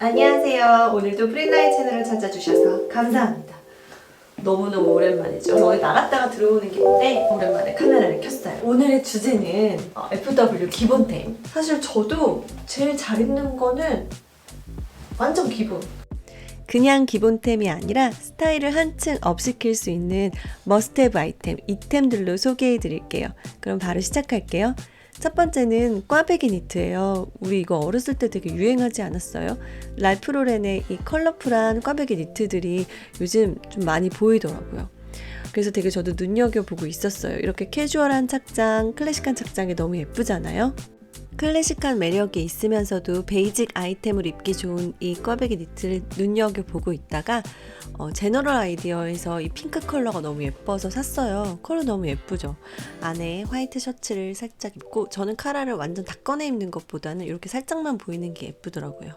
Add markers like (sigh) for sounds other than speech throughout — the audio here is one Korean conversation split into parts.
안녕하세요. 오늘도 프린라인 채널을 찾아주셔서 감사합니다. 너무너무 오랜만이죠. 어디 나갔다가 들어오는 길인데 오랜만에 카메라를 켰어요. 오늘의 주제는 어, FW 기본템. 사실 저도 제일 잘 입는 거는 완전 기본. 그냥 기본템이 아니라 스타일을 한층 업시킬 수 있는 머스트헤브 아이템, 이템들로 소개해 드릴게요. 그럼 바로 시작할게요. 첫 번째는 꽈배기 니트예요. 우리 이거 어렸을 때 되게 유행하지 않았어요? 랄프 로렌의 이 컬러풀한 꽈배기 니트들이 요즘 좀 많이 보이더라고요. 그래서 되게 저도 눈여겨보고 있었어요. 이렇게 캐주얼한 착장, 클래식한 착장이 너무 예쁘잖아요? 클래식한 매력이 있으면서도 베이직 아이템을 입기 좋은 이 꽈배기 니트를 눈여겨보고 있다가 어, 제너럴 아이디어에서 이 핑크 컬러가 너무 예뻐서 샀어요. 컬러 너무 예쁘죠? 안에 화이트 셔츠를 살짝 입고 저는 카라를 완전 다 꺼내 입는 것보다는 이렇게 살짝만 보이는 게 예쁘더라고요.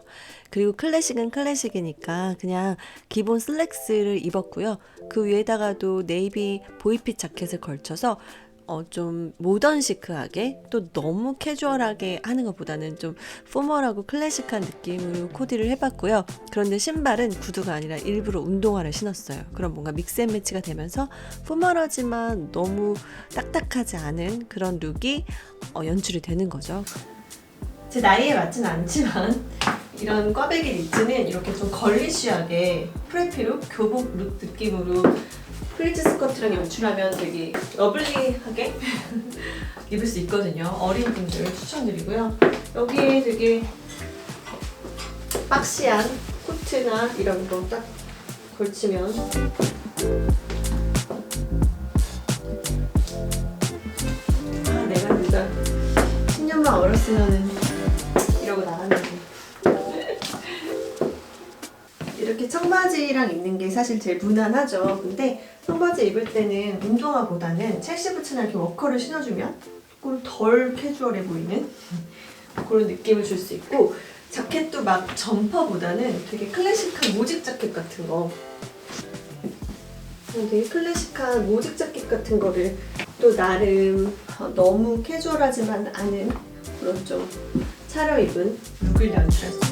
그리고 클래식은 클래식이니까 그냥 기본 슬랙스를 입었고요. 그 위에다가도 네이비 보이핏 자켓을 걸쳐서 어, 좀 모던 시크하게 또 너무 캐주얼하게 하는 것보다는 좀 포멀하고 클래식한 느낌으로 코디를 해봤고요. 그런데 신발은 구두가 아니라 일부러 운동화를 신었어요. 그럼 뭔가 믹스앤매치가 되면서 포멀하지만 너무 딱딱하지 않은 그런 룩이 어, 연출이 되는 거죠. 제 나이에 맞진 않지만 이런 꽈배기 니트는 이렇게 좀 걸리쉬하게 프레피룩, 교복 룩 느낌으로 플리츠 스커트랑 연출하면 되게 러블리하게 입을 수 있거든요. 어린 분들 추천드리고요. 여기에 되게 박시한 코트나 이런 거 딱 걸치면 아 내가 진짜 10년만 어렸으면은 청바지랑 입는 게 사실 제일 무난하죠. 근데 청바지 입을 때는 운동화보다는 첼시 부츠나 이렇게 워커를 신어주면 조금 덜 캐주얼해 보이는 그런 느낌을 줄 수 있고 자켓도 막 점퍼보다는 되게 클래식한 모직 자켓 같은 거. 어, 되게 클래식한 모직 자켓 같은 거를 또 나름 어, 너무 캐주얼하지만 않은 그런 좀 차려입은 룩을 있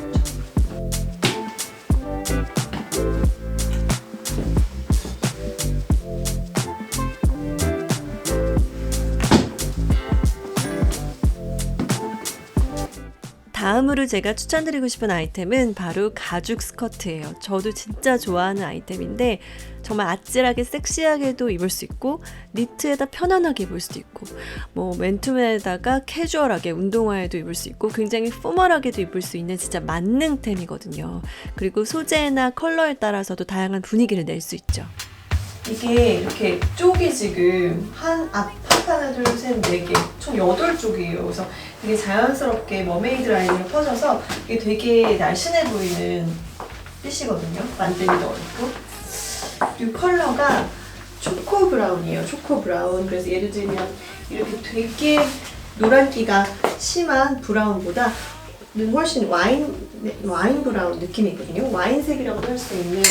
다음으로 제가 추천드리고 싶은 아이템은 바로 가죽 스커트예요. 저도 진짜 좋아하는 아이템인데 정말 아찔하게 섹시하게도 입을 수 있고 니트에다 편안하게 입을 수도 있고 뭐 맨투맨에다가 캐주얼하게 운동화에도 입을 수 있고 굉장히 포멀하게도 입을 수 있는 진짜 만능템이거든요. 그리고 소재나 컬러에 따라서도 다양한 분위기를 낼 수 있죠. 이게 이렇게 쪽이 지금 한 앞, 하나, 둘, 셋, 네 개, 총 여덟 쪽이에요. 그래서 되게 자연스럽게 머메이드 라인으로 퍼져서 이게 되게 날씬해 보이는 핏이거든요. 만들기도 어렵고. 그리고 컬러가 초코 브라운이에요. 초코 브라운. 그래서 예를 들면 이렇게 되게 노란기가 심한 브라운보다 는 훨씬 와인 와인 브라운 느낌이거든요. 와인색이라고 할 수 있는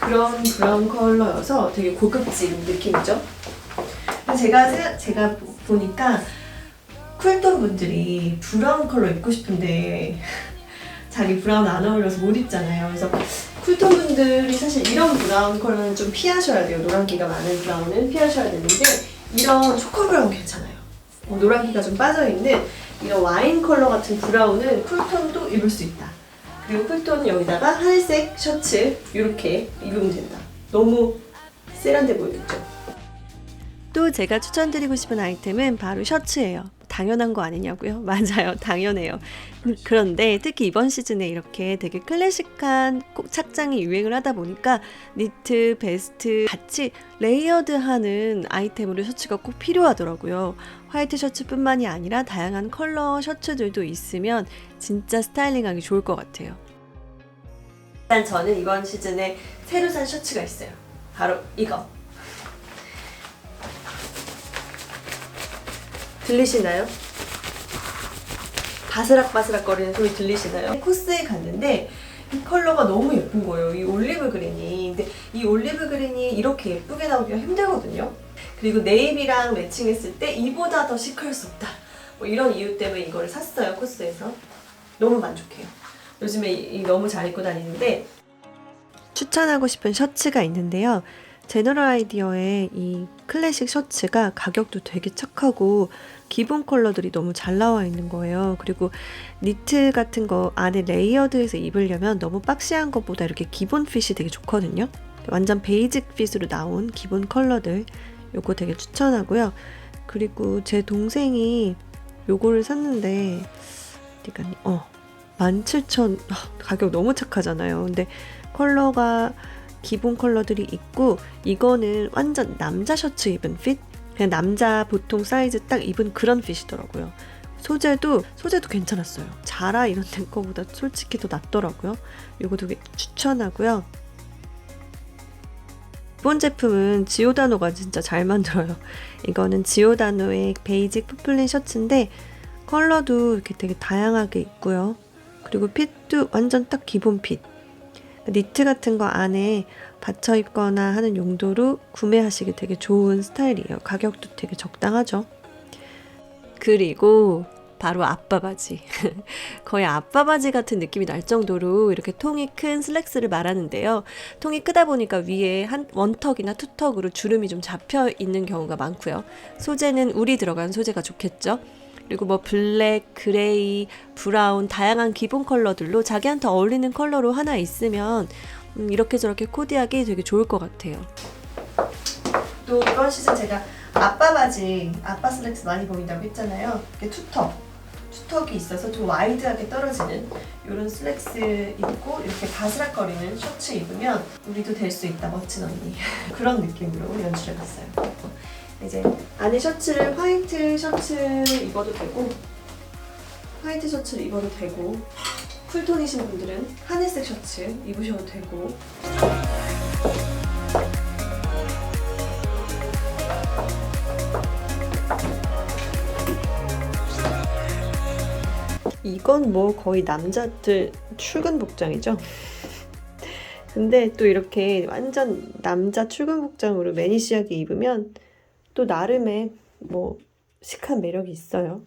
그런 브라운 컬러여서 되게 고급진 느낌이죠. 제가 세- 제가 보- 보니까 쿨톤 분들이 브라운 컬러 입고 싶은데 (laughs) 자기 브라운 안 어울려서 못 입잖아요. 그래서 쿨톤 분들이 사실 이런 브라운 컬러는 좀 피하셔야 돼요. 노란기가 많은 브라운은 피하셔야 되는데 이런 초코 브라운 괜찮아요. 어, 노란기가 좀 빠져 있는 이런 와인 컬러 같은 브라운은 쿨톤도 입을 수 있다. 그리고 쿨톤은 여기다가 하늘색 셔츠 이렇게 입으면 된다. 너무 세련돼 보이겠죠? 또 제가 추천드리고 싶은 아이템은 바로 셔츠예요. 당연한 거 아니냐고요? (laughs) 맞아요. 당연해요. 그런데 특히 이번 시즌에 이렇게 되게 클래식한 꼭 착장이 유행을 하다 보니까 니트, 베스트 같이 레이어드하는 아이템으로 셔츠가 꼭 필요하더라고요. 화이트 셔츠뿐만이 아니라 다양한 컬러 셔츠들도 있으면 진짜 스타일링하기 좋을 것 같아요. 일단 저는 이번 시즌에 새로 산 셔츠가 있어요. 바로 이거. 들리시나요? 바스락바스락 거리는 소리 들리시나요? 코스에 갔는데 이 컬러가 너무 예쁜 거예요. 이 올리브 그린이. 근데 이 올리브 그린이 이렇게 예쁘게 나오기가 힘들거든요. 그리고 네이비랑 매칭했을 때 이보다 더 시크할 수 없다. 뭐 이런 이유 때문에 이거를 샀어요, 코스에서. 너무 만족해요. 요즘에 이- 이 너무 잘 입고 다니는데 추천하고 싶은 셔츠가 있는데요. 제너럴 아이디어의 이 클래식 셔츠가 가격도 되게 착하고 기본 컬러들이 너무 잘 나와 있는 거예요. 그리고 니트 같은 거 안에 레이어드해서 입으려면 너무 박시한 것보다 이렇게 기본 핏이 되게 좋거든요. 완전 베이직 핏으로 나온 기본 컬러들 요거 되게 추천하고요. 그리고 제 동생이 요거를 샀는데 어디가 어17,000 아, 가격 너무 착하잖아요. 근데 컬러가 기본 컬러들이 있고 이거는 완전 남자 셔츠 입은 핏? 그냥 남자 보통 사이즈 딱 입은 그런 핏이더라고요. 소재도 소재도 괜찮았어요. 자라 이런 (laughs) 데 거보다 솔직히 더 낫더라고요. 이거 되게 추천하고요 이번 제품은 지오다노가 진짜 잘 만들어요 이거는 지오다노의 베이직 푸플린 셔츠인데 컬러도 이렇게 되게 다양하게 있고요 그리고 핏도 완전 딱 기본 핏 니트 같은 거 안에 받쳐 입거나 하는 용도로 구매하시기 되게 좋은 스타일이에요. 가격도 되게 적당하죠. 그리고 바로 아빠 바지. (laughs) 거의 아빠 바지 같은 느낌이 날 정도로 이렇게 통이 큰 슬랙스를 말하는데요. 통이 크다 보니까 위에 한 원턱이나 투턱으로 주름이 좀 잡혀 있는 경우가 많고요. 소재는 울이 들어간 소재가 좋겠죠. 그리고 뭐 블랙, 그레이, 브라운 다양한 기본 컬러들로 자기한테 어울리는 컬러로 하나 있으면 음, 이렇게 저렇게 코디하기 되게 좋을 것 같아요. 또 이번 시즌 제가 아빠 바지, 아빠 슬랙스 많이 보인다고 했잖아요. 이게 투턱, 투턱이 있어서 좀 와이드하게 떨어지는 이런 슬랙스 입고 이렇게 바스락거리는 셔츠 입으면 우리도 될 수 있다 멋진 언니 (laughs) 그런 느낌으로 연출해봤어요. 이제 안에 셔츠를 화이트 셔츠를 입어도 되고 화이트 셔츠를 입어도 되고 쿨톤이신 분들은 하늘색 셔츠 입으셔도 되고 이건 뭐 거의 남자들 출근 복장이죠. 근데 또 이렇게 완전 남자 출근 복장으로 매니시하게 입으면 또 나름의 뭐 시크한 매력이 있어요.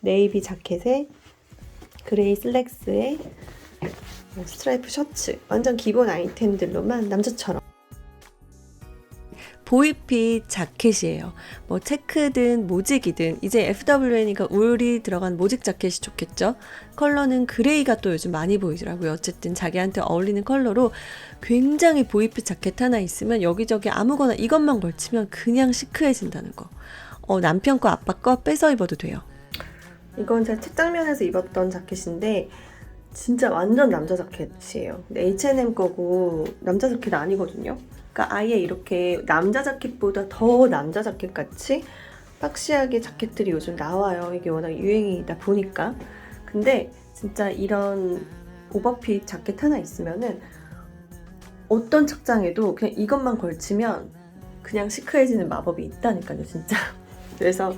네이비 자켓에 그레이 슬랙스에 뭐 스트라이프 셔츠 완전 기본 아이템들로만 남자처럼 보이핏 자켓이에요. 뭐 체크든 모직이든 이제 FWN이가 울이 들어간 모직 자켓이 좋겠죠. 컬러는 그레이가 또 요즘 많이 보이더라고요. 어쨌든 자기한테 어울리는 컬러로 굉장히 보이핏 자켓 하나 있으면 여기저기 아무거나 이것만 걸치면 그냥 시크해진다는 거. 어, 남편 거 아빠 거 뺏어 입어도 돼요. 이건 제가 책장면에서 입었던 자켓인데 진짜 완전 남자 자켓이에요. 근데 H&M 거고 남자 자켓 아니거든요. 그러니까 아예 이렇게 남자 자켓보다 더 남자 자켓 같이 박시하게 자켓들이 요즘 나와요. 이게 워낙 유행이다 보니까. 근데 진짜 이런 오버핏 자켓 하나 있으면은 어떤 착장에도 그냥 이것만 걸치면 그냥 시크해지는 마법이 있다니까요, 진짜. (laughs) 그래서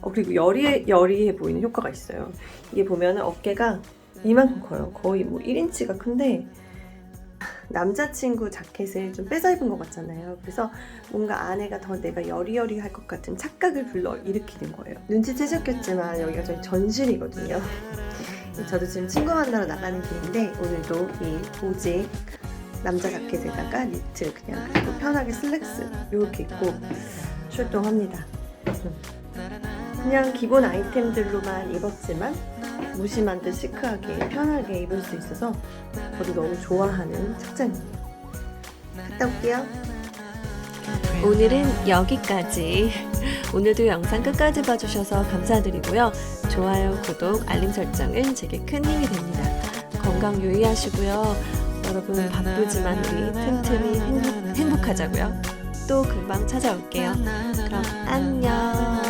어, 그리고 여리해, 여리해 보이는 효과가 있어요. 이게 보면은 어깨가 이만큼 커요. 거의 뭐 1인치가 큰데 남자친구 자켓을 좀 뺏어 입은 것 같잖아요. 그래서 뭔가 아내가 더 내가 여리여리할 것 같은 착각을 불러 일으키는 거예요. 눈치채셨겠지만 여기가 저희 전실이거든요. 저도 지금 친구 만나러 나가는 길인데 오늘도 이 보직 남자 자켓에다가 니트 그냥 그리고 편하게 슬랙스 이렇게 입고 출동합니다. 그냥 기본 아이템들로만 입었지만 무심한 듯 시크하게 편하게 입을 수 있어서 저도 너무 좋아하는 착장이에요. 갔다 올게요. 오늘은 여기까지. 오늘도 영상 끝까지 봐주셔서 감사드리고요. 좋아요, 구독, 알림 설정은 제게 큰 힘이 됩니다. 건강 유의하시고요. 여러분 바쁘지만 우리 틈틈이 행복, 행복하자고요. 또 금방 찾아올게요. 그럼 안녕.